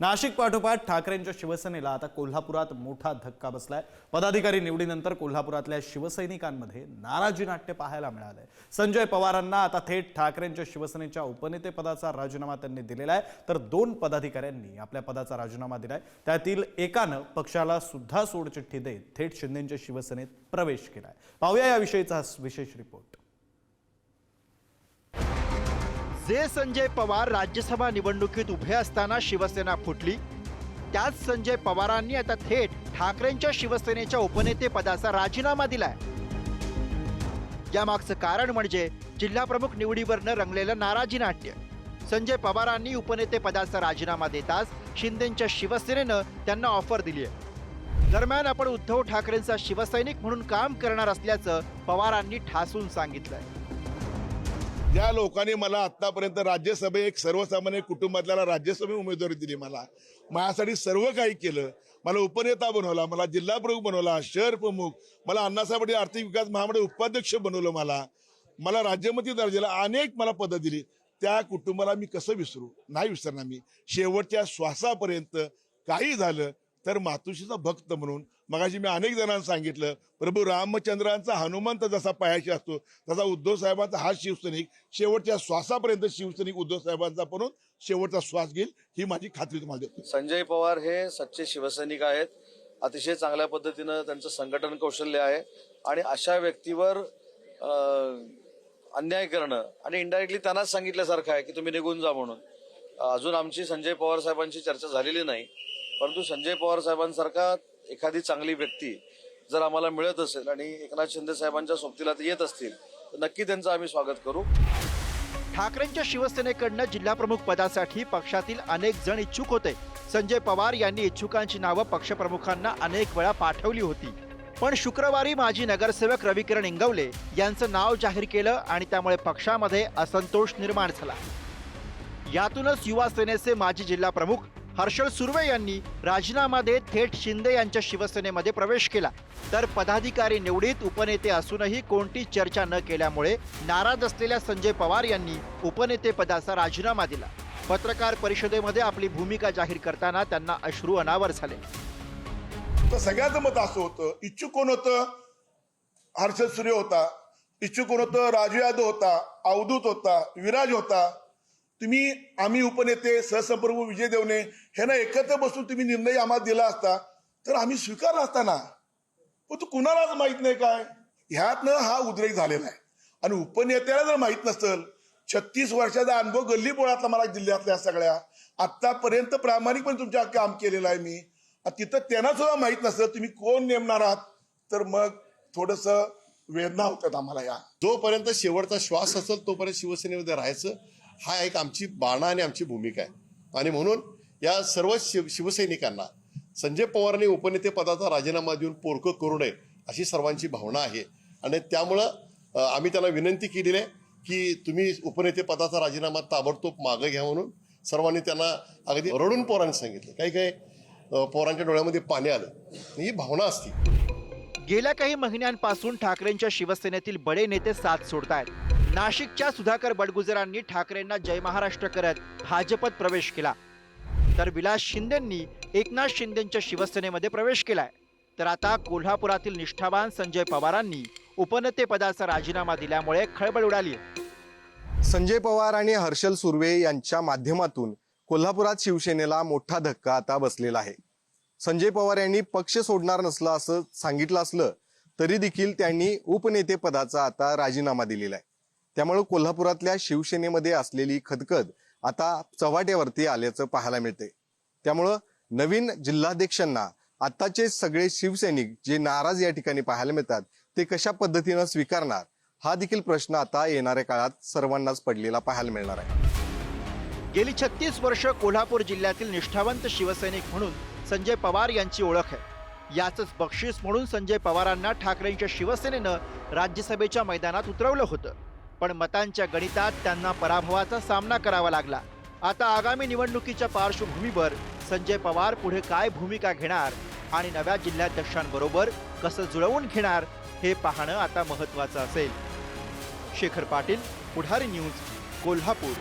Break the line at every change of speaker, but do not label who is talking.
नाशिक पाठोपाठ ठाकरेंच्या शिवसेनेला आता कोल्हापुरात मोठा धक्का बसलाय. पदाधिकारी निवडीनंतर कोल्हापुरातल्या शिवसैनिकांमध्ये नाराजी नाट्य पाहायला मिळालंय. संजय पवारांना आता थेट ठाकरेंच्या शिवसेनेच्या उपनेतेपदाचा राजीनामा त्यांनी दिलेला आहे. तर दोन पदाधिकाऱ्यांनी आपल्या पदाचा राजीनामा दिलाय. त्यातील एकानं पक्षाला सुद्धा सोडचिठ्ठी देत थेट शिंदेच्या शिवसेनेत प्रवेश केलाय. पाहूया याविषयीचा विशेष रिपोर्ट
जे संजय पवार राज्यसभा निवडणुकीत उभे असताना शिवसेना फुटली त्याच संजय पवारांनी आता थेट ठाकरेंच्या शिवसेनेच्या उपनेतेपदाचा राजीनामा दिलाय. यामागचं कारण म्हणजे जिल्हाप्रमुख निवडीवरनं रंगलेलं नाराजी नाट्य. संजय पवारांनी उपनेतेपदाचा राजीनामा देताच शिंदेच्या शिवसेनेनं त्यांना ऑफर दिली आहे दरम्यान आपण उद्धव ठाकरेंचा शिवसैनिक म्हणून काम करणार असल्याचं पवारांनी ठासून सांगितलंय.
ज्या लोकांनी मला आतापर्यंत राज्यसभे एक सर्वसामान्य कुटुंबातल्याला राज्यसभे उमेदवारी दिली मला माझ्यासाठी सर्व काही केलं मला उपनेता बनवला मला जिल्हा प्रमुख बनवला शहर प्रमुख मला अण्णासाहेब आर्थिक विकास महामंडळ उपाध्यक्ष बनवलं मला मला राज्यमंत्री दर्जाला अनेक मला पदं दिली. त्या कुटुंबाला मी कसं विसरू? नाही विसरणार मी. शेवटच्या श्वासापर्यंत काही झालं तर मातुशीचा भक्त म्हणून मगाशी मी अनेक जणांना सांगितलं प्रभू रामचंद्रांचा हनुमंत जसा पायाशी असतो तसा उद्धव साहेबांचा हा शिवसैनिक शेवटच्या श्वासापर्यंत शिवसैनिक उद्धव साहेबांचा म्हणून शेवटचा श्वास घेईल ही माझी खात्री तुम्हाला देतो.
संजय पवार हे सच्चे शिवसैनिक आहेत. अतिशय चांगल्या पद्धतीनं त्यांचं संघटन कौशल्य आहे आणि अशा व्यक्तीवर अं, अन्याय करणं आणि इनडायरेक्टली त्यांनाच सांगितल्यासारखं आहे की तुम्ही निघून जा म्हणून. अजून आमची संजय पवार साहेबांची चर्चा झालेली नाही. परंतु संजय पवार साहेबांसारखा एखादी चांगली व्यक्ती जर आम्हाला मिळत असेल आणि एकनाथ शिंदे साहेबांच्या सोबतीला ते येत असतील तर नक्की त्यांचं आम्ही स्वागत करू.
ठाकरेंच्या शिवसेनेकडनं जिल्हाप्रमुख पदासाठी पक्षातील अनेक जण इच्छुक होते. संजय पवार यांनी इच्छुकांची नावं पक्षप्रमुखांना अनेक वेळा पाठवली होती. पण शुक्रवारी माजी नगरसेवक रविकिरण इंगवले यांचं नाव जाहीर केलं आणि त्यामुळे पक्षामध्ये असंतोष निर्माण झाला. यातूनच युवा सेनेचे माजी जिल्हा प्रमुख हर्षल सुर्वे यांनी राजीनामा देत थेट शिंदे यांच्या शिवसेनेमध्ये प्रवेश केला. तर पदाधिकारी निवडीत उपनेते असूनही कोणती चर्चा न केल्यामुळे नाराज असलेल्या संजय पवार यांनी उपनेते पदाचा राजीनामा दिला. पत्रकार परिषदेमध्ये आपली भूमिका जाहीर करताना त्यांना अश्रू अनावर झाले.
तर सगळ्याचं मत असं होतं इच्छुक कोण होतं? हर्षद सूर्य होता. इच्छुक कोण होतं? राजू यादव होता अवधूत होता विराज होता. तुम्ही आम्ही उपनेते सहसंप्रभू विजय देवणे हे ना एकत्र बसून तुम्ही निर्णय आम्हाला दिला असता तर आम्ही स्वीकारला असता ना? पण तू कुणालाच माहीत नाही काय? ह्यातनं हा उद्रेक झालेला आहे. आणि उपनेत्याला जर माहीत नसेल छत्तीस वर्षाचा अनुभव गल्ली बोळातला मला जिल्ह्यातल्या सगळ्या. आतापर्यंत प्रामाणिकपणे तुमच्या काम केलेलं आहे मी. तिथं त्यांना सुद्धा माहीत नसतं तुम्ही कोण नेमणार आहात? तर मग थोडस वेदना होतात आम्हाला या.
जोपर्यंत शेवटचा श्वास असेल तोपर्यंत शिवसेनेमध्ये राहायचं. हा एक आमची बाणा आणि आमची भूमिका आहे. आणि म्हणून या सर्व शिव शिवसैनिकांना संजय पवारांनी उपनेते पदाचा राजीनामा देऊन पोरकं करू नये अशी सर्वांची भावना आहे. आणि त्यामुळं आम्ही त्यांना विनंती केलेली आहे की तुम्ही उपनेते पदाचा राजीनामा ताबडतोब मागं घ्या म्हणून सर्वांनी त्यांना अगदी रडून पोरांनी सांगितलं. काही काही पोरांच्या डोळ्यामध्ये पाणी आलं. ही भावना असते.
गेल्या काही महिन्यांपासून ठाकरेंच्या शिवसेनेतील बडे नेते साथ सोडतायत. नाशिकच्या सुधाकर बडगुजरांनी ठाकरेंना जय महाराष्ट्र करत भाजपत प्रवेश केला. तर विलास शिंदेंनी एकनाथ शिंदेच्या शिवसेनेमध्ये प्रवेश केलाय. तर आता कोल्हापुरातील निष्ठावान संजय पवारांनी उपनेते पदाचा राजीनामा दिल्यामुळे खळबळ उडाली
संजय पवार आणि हर्षल सुर्वे यांच्या माध्यमातून कोल्हापुरात शिवसेनेला मोठा धक्का आता बसलेला आहे. संजय पवार यांनी पक्ष सोडणार नसलं असं सांगितलं असलं तरी देखील त्यांनी उपनेते पदाचा आता राजीनामा दिलेला आहे. त्यामुळे कोल्हापुरातल्या शिवसेनेमध्ये असलेली खदखद आता चव्हाट्यावरती आल्याचं पाहायला मिळते त्यामुळं नवीन जिल्हाध्यक्षांना आताचे सगळे शिवसैनिक जे नाराज या ठिकाणी पाहायला मिळतात ते कशा पद्धतीनं स्वीकारणार हा देखील प्रश्न आता येणाऱ्या काळात सर्वांनाच पडलेला पाहायला मिळणार आहे.
गेली छत्तीस वर्ष कोल्हापूर जिल्ह्यातील निष्ठावंत शिवसैनिक म्हणून संजय पवार यांची ओळख आहे. याचंच बक्षीस म्हणून संजय पवारांना ठाकरेंच्या शिवसेनेनं राज्यसभेच्या मैदानात उतरवलं होतं. पण मतांच्या गणितात त्यांना पराभवाचा सामना करावा लागला. आता आगामी निवडणुकीच्या पार्श्वभूमीवर संजय पवार पुढे काय भूमिका घेणार आणि नव्या जिल्हाध्यक्षांबरोबर कसं जुळवून घेणार हे पाहणं आता महत्वाचं असेल. शेखर पाटील पुढारी न्यूज कोल्हापूर.